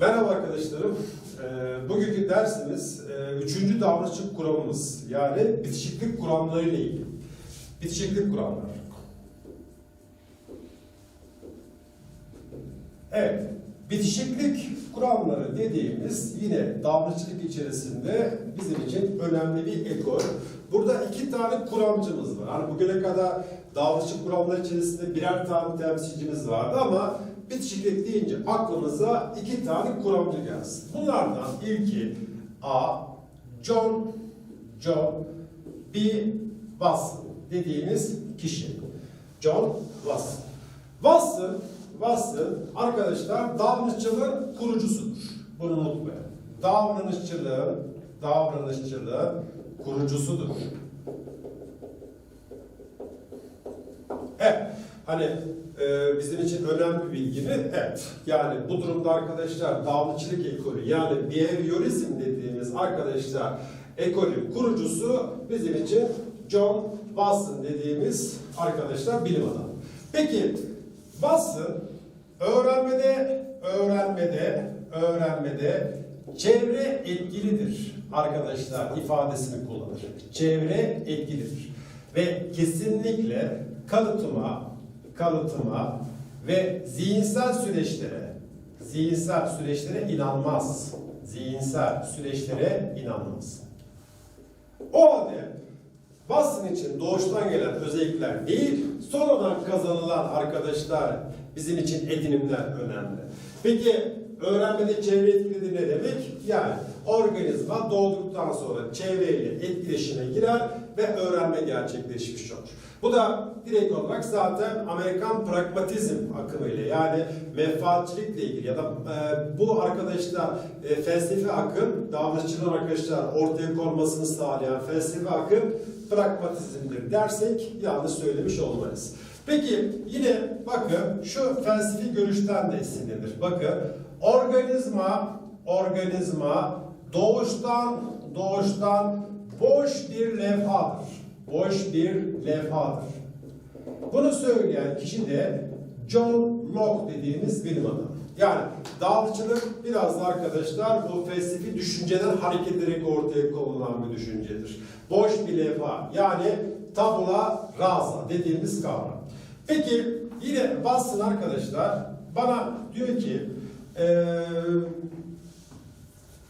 Merhaba arkadaşlarım. Ee, Bugünkü dersimiz e, üçüncü davranışçı kuramımız. Yani bitişiklik kuramları ile ilgili. Bitişiklik kuramları. Evet, bitişiklik kuramları dediğimiz yine davranışçılık içerisinde bizim için önemli bir ekol. Burada iki tane kuramcımız var. Hani bugüne kadar davranışçı kuramlar içerisinde birer tane temsilcimiz vardı ama bitişiklik deyince aklımıza iki tane kuramcı gelsin. Bunlardan ilki A. John John B. Watson dediğimiz kişi. John Watson. Watson, Watson arkadaşlar davranışçılığın kurucusudur. Bunu unutmayın. Davranışçılığın, davranışçılığın kurucusudur. Evet. Hani e, bizim için önemli bilgi mi? Evet. Yani bu durumda arkadaşlar davranışçılık ekolü yani behaviorizm dediğimiz arkadaşlar ekolün kurucusu bizim için John Watson dediğimiz arkadaşlar bilim adamı. Peki Watson öğrenmede, öğrenmede, öğrenmede çevre etkilidir arkadaşlar ifadesini kullanır. Çevre etkilidir. Ve kesinlikle kalıtıma, kalıtıma ve zihinsel süreçlere, zihinsel süreçlere inanmaz. Zihinsel süreçlere inanmaz. O halde basın için doğuştan gelen özellikler değil, sonradan kazanılan arkadaşlar bizim için edinimler önemli. Peki öğrenmede çevre etkilidir ne demek? Yani organizma doğduktan sonra çevreyle etkileşime girer ve öğrenme gerçekleşmiş olur. Bu da direkt olarak zaten Amerikan pragmatizm akımıyla yani menfaatçilikle ilgili ya da e, bu arkadaşlar e, felsefi akım davranışçıların arkadaşlar ortaya konmasını sağlayan felsefi akım pragmatizmdir dersek yanlış söylemiş olmayız. Peki yine bakın şu felsefi görüşten de esinlenir. Bakın organizma organizma doğuştan doğuştan boş bir levhadır. Boş bir levhadır. Bunu söyleyen kişi de John Locke dediğimiz bilim adamı. Yani davranışçılık biraz da arkadaşlar bu felsefi düşünceden hareket ederek ortaya konulan bir düşüncedir. Boş bir levha yani tabula rasa dediğimiz kavram. Peki yine Watson arkadaşlar bana diyor ki eee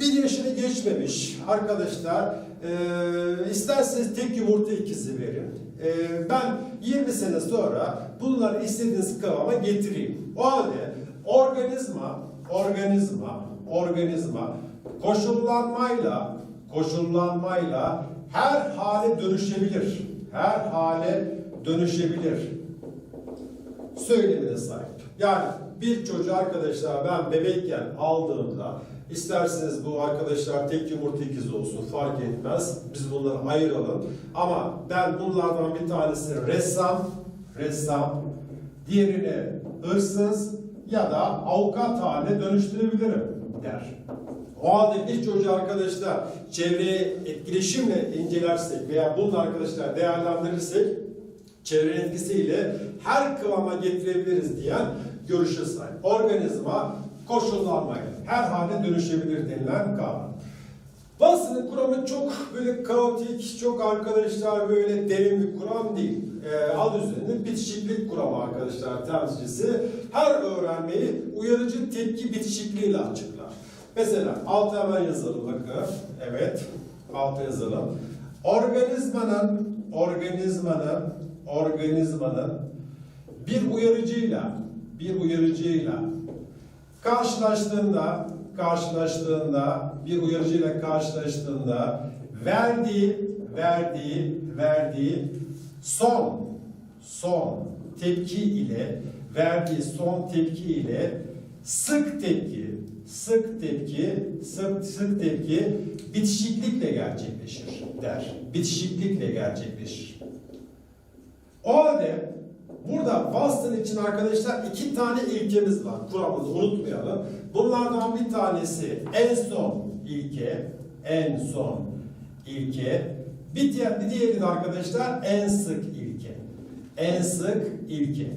bir yaşını geçmemiş arkadaşlar e, isterseniz tek yumurta ikizi verin. E, ben 20 sene sonra bunları istediğiniz kıvama getireyim. O halde organizma, organizma, organizma koşullanmayla, koşullanmayla her hale dönüşebilir. Her hale dönüşebilir. Söylemine sahip. Yani bir çocuğu arkadaşlar ben bebekken aldığımda isterseniz bu arkadaşlar tek yumurta ikizi olsun fark etmez. Biz bunları ayıralım. Ama ben bunlardan bir tanesi ressam, ressam, diğerini hırsız ya da avukat haline dönüştürebilirim der. O halde bir çocuğu arkadaşlar çevreye etkileşimle incelersek veya bunu arkadaşlar değerlendirirsek çevre etkisiyle her kıvama getirebiliriz diyen görüşe sahip. Organizma koşullanmayla her hale dönüşebilir denilen kavram. Watson'ın kuramı çok böyle kaotik, çok arkadaşlar böyle derin bir kuram değil. Ee, adı üzerinde bitişiklik kuramı arkadaşlar temsilcisi. Her öğrenmeyi uyarıcı tepki bitişikliğiyle açıklar. Mesela altı hemen yazalım bakın. Evet, altı yazalım. Organizmanın, organizmanın, organizmanın bir uyarıcıyla, bir uyarıcıyla karşılaştığında, karşılaştığında, bir uyarıcıyla karşılaştığında verdiği, verdiği, verdiği son, son tepki ile, verdiği son tepki ile sık tepki, sık tepki, sık, sık tepki bitişiklikle gerçekleşir der. Bitişiklikle gerçekleşir. O halde burada Boston için arkadaşlar iki tane ilkemiz var. Kuramımızı unutmayalım. Bunlardan bir tanesi en son ilke, en son ilke. Bir diğer, bir diğeri de arkadaşlar en sık ilke. En sık ilke.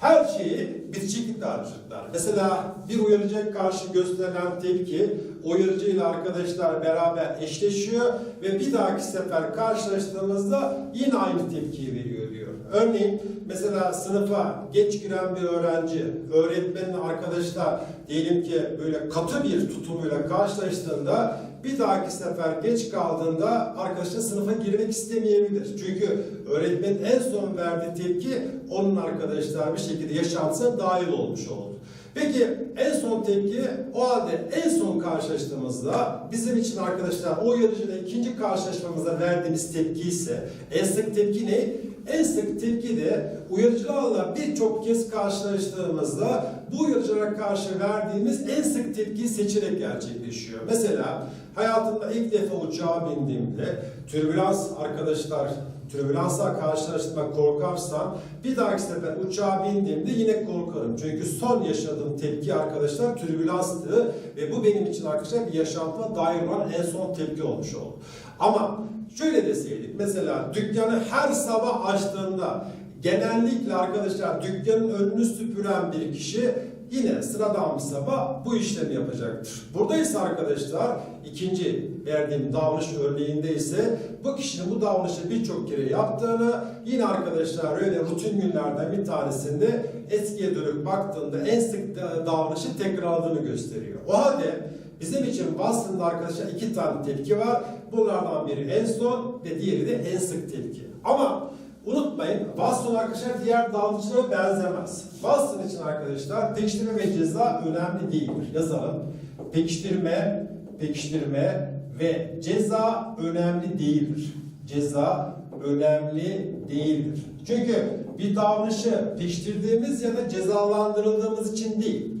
Her şeyi bitişiklikle açıklar. Mesela bir uyarıcıya karşı gösterilen tepki uyarıcı ile arkadaşlar beraber eşleşiyor ve bir dahaki sefer karşılaştığımızda yine aynı tepkiyi veriyor diyor. Örneğin mesela sınıfa geç giren bir öğrenci öğretmenin arkadaşlar diyelim ki böyle katı bir tutumuyla karşılaştığında bir dahaki sefer geç kaldığında arkadaşlar sınıfa girmek istemeyebilir. Çünkü öğretmenin en son verdiği tepki onun arkadaşlar bir şekilde yaşantısına dahil olmuş oldu. Peki en son tepki o halde en son karşılaştığımızda bizim için arkadaşlar o yarıcıyla ikinci karşılaşmamızda verdiğimiz tepki ise en sık tepki ne? En sık tepki de uyarıcılarla birçok kez karşılaştığımızda bu uyarıcılara karşı verdiğimiz en sık tepkiyi seçerek gerçekleşiyor. Mesela hayatımda ilk defa uçağa bindiğimde türbülans arkadaşlar türbülansla karşılaştığımda korkarsam bir dahaki sefer uçağa bindiğimde yine korkarım. Çünkü son yaşadığım tepki arkadaşlar türbülanstı ve bu benim için arkadaşlar bir yaşantıma dair olan en son tepki olmuş oldu. Ama şöyle deseydik mesela dükkanı her sabah açtığında genellikle arkadaşlar dükkanın önünü süpüren bir kişi yine sıradan bir sabah bu işlemi yapacaktır. Burada ise arkadaşlar ikinci verdiğim davranış örneğinde ise bu kişinin bu davranışı birçok kere yaptığını yine arkadaşlar öyle rutin günlerden bir tanesinde eskiye dönüp baktığında en sık davranışı tekrarladığını gösteriyor. O halde bizim için aslında arkadaşlar iki tane tepki var. Bunlardan biri en son ve diğeri de en sık tepki. Ama Unutmayın, Watson arkadaşlar diğer davranışlara benzemez. Watson için arkadaşlar pekiştirme ve ceza önemli değildir. Yazalım. Pekiştirme, pekiştirme ve ceza önemli değildir. Ceza önemli değildir. Çünkü bir davranışı pekiştirdiğimiz ya da cezalandırıldığımız için değil,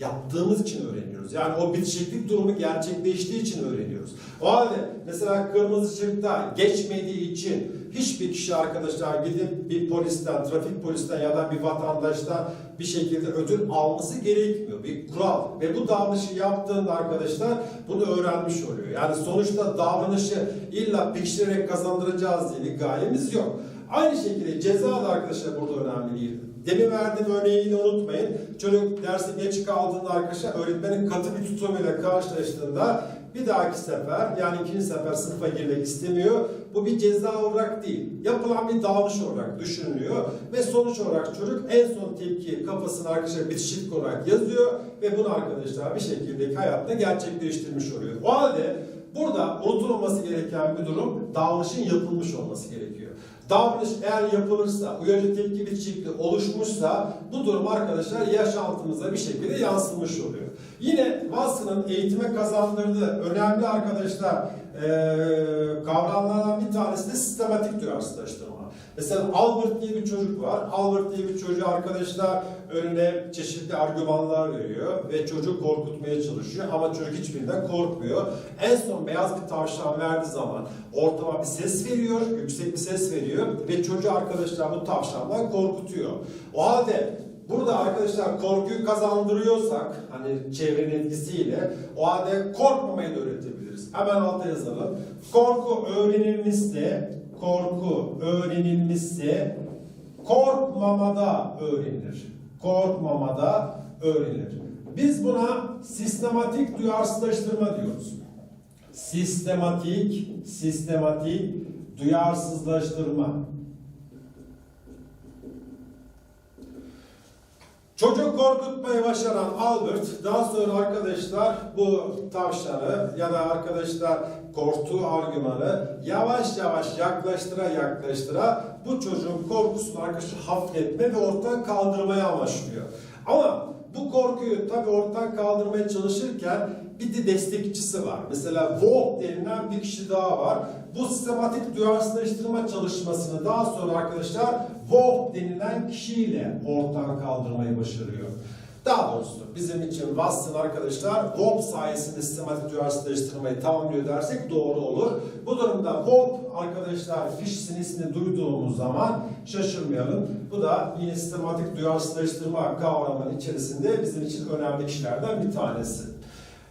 yaptığımız için öğreniyoruz. Yani o bitişiklik durumu gerçekleştiği için öğreniyoruz. O halde mesela kırmızı ışıkta geçmediği için hiçbir kişi arkadaşlar gidip bir polisten, trafik polisten ya da bir vatandaştan bir şekilde ödül alması gerekmiyor. Bir kural. Ve bu davranışı yaptığında arkadaşlar bunu öğrenmiş oluyor. Yani sonuçta davranışı illa pekiştirerek kazandıracağız diye bir gayemiz yok. Aynı şekilde ceza da arkadaşlar burada önemli değil. Demin verdiğim örneği yine unutmayın. Çocuk derse geç kaldığında arkadaşlar öğretmenin katı bir tutumuyla karşılaştığında bir dahaki sefer yani ikinci sefer sınıfa girmek istemiyor. Bu bir ceza olarak değil. Yapılan bir davranış olarak düşünülüyor ve sonuç olarak çocuk en son tepki kafasına arkadaşlar bitişik olarak yazıyor ve bunu arkadaşlar bir şekilde hayatında gerçekleştirmiş oluyor. O halde burada unutulmaması gereken bir durum davranışın yapılmış olması gerekiyor. Davranış eğer yapılırsa, uyarıcı tepki bitişikliği oluşmuşsa bu durum arkadaşlar yaşantımıza bir şekilde yansımış oluyor. Yine Watson'ın eğitime kazandırdığı önemli arkadaşlar e, kavramlardan bir tanesi de sistematik duyarsızlaştırma. Mesela Albert diye bir çocuk var. Albert diye bir çocuğu arkadaşlar önüne çeşitli argümanlar veriyor ve çocuğu korkutmaya çalışıyor ama çocuk hiçbirinden korkmuyor. En son beyaz bir tavşan verdiği zaman ortama bir ses veriyor, yüksek bir ses veriyor ve çocuğu arkadaşlar bu tavşandan korkutuyor. O halde Burada arkadaşlar korkuyu kazandırıyorsak hani çevrenin etkisiyle o halde korkmamayı da öğretebiliriz. Hemen alta yazalım. Korku öğrenilmişse korku öğrenilmişse korkmamada öğrenilir. Korkmamada öğrenilir. Biz buna sistematik duyarsızlaştırma diyoruz. Sistematik, sistematik duyarsızlaştırma. Çocuk korkutmayı başaran Albert daha sonra arkadaşlar bu tavşanı ya da arkadaşlar korktuğu argümanı yavaş yavaş yaklaştıra yaklaştıra bu çocuğun korkusunu arkadaşlar hafifletme ve ortadan kaldırmaya amaçlıyor. Ama bu korkuyu tabii ortadan kaldırmaya çalışırken bir de destekçisi var. Mesela Wolf denilen bir kişi daha var. Bu sistematik duyarsızlaştırma çalışmasını daha sonra arkadaşlar Wolf denilen kişiyle ortadan kaldırmayı başarıyor. Daha doğrusu bizim için Watson arkadaşlar Wolf sayesinde sistematik duyarsızlaştırmayı tamamlıyor dersek doğru olur. Bu durumda Wolf arkadaşlar kişisinin ismini duyduğumuz zaman şaşırmayalım. Bu da yine sistematik duyarsızlaştırma kavramının içerisinde bizim için önemli kişilerden bir tanesi.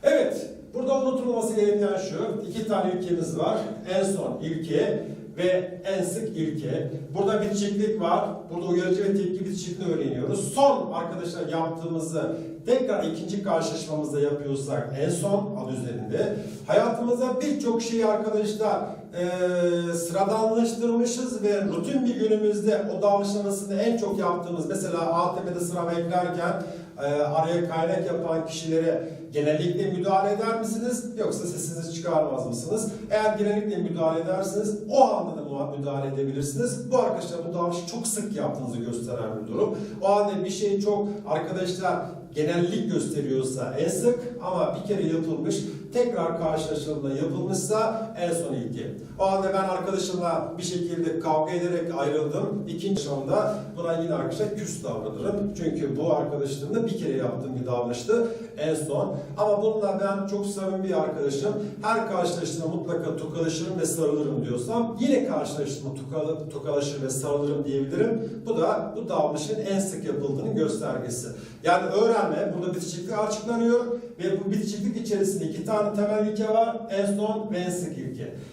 Evet, burada unutulması gereken şu, iki tane ilkemiz var. En son ilke ve en sık ilke. Burada bitişiklik var. Burada uyarıcı ve tepki bitişikliğini öğreniyoruz. Son arkadaşlar yaptığımızı tekrar ikinci karşılaşmamızda yapıyorsak en son adı üzerinde hayatımıza birçok şeyi arkadaşlar eee sıradanlaştırmışız ve rutin bir günümüzde o davranışlamasını en çok yaptığımız mesela ATM'de sıra beklerken eee, araya kaynak yapan kişilere genellikle müdahale eder misiniz yoksa sesinizi çıkarmaz mısınız? Eğer genellikle müdahale ederseniz o anda da müdahale edebilirsiniz. Bu arkadaşlar bu davranışı çok sık yaptığınızı gösteren bir durum. O halde bir şey çok arkadaşlar genellik gösteriyorsa en sık ama bir kere yapılmış tekrar karşılaşıldığında yapılmışsa en son ilki. O halde ben arkadaşımla bir şekilde kavga ederek ayrıldım. İkinci şamda buna yine arkadaşlar küs davranırım. Çünkü bu arkadaşlığımda bir kere yaptığım bir davranıştı en son. Ama bununla ben çok samimi bir arkadaşım. Her karşılaştığımda mutlaka tokalaşırım ve sarılırım diyorsam yine karşılaştığımda tokalı, tokalaşır ve sarılırım diyebilirim. Bu da bu davranışın en sık yapıldığının göstergesi. Yani öğrenme burada bitişiklik açıklanıyor ve bu bitişiklik içerisinde iki tane temel ilke var. En son ve en sık ilke.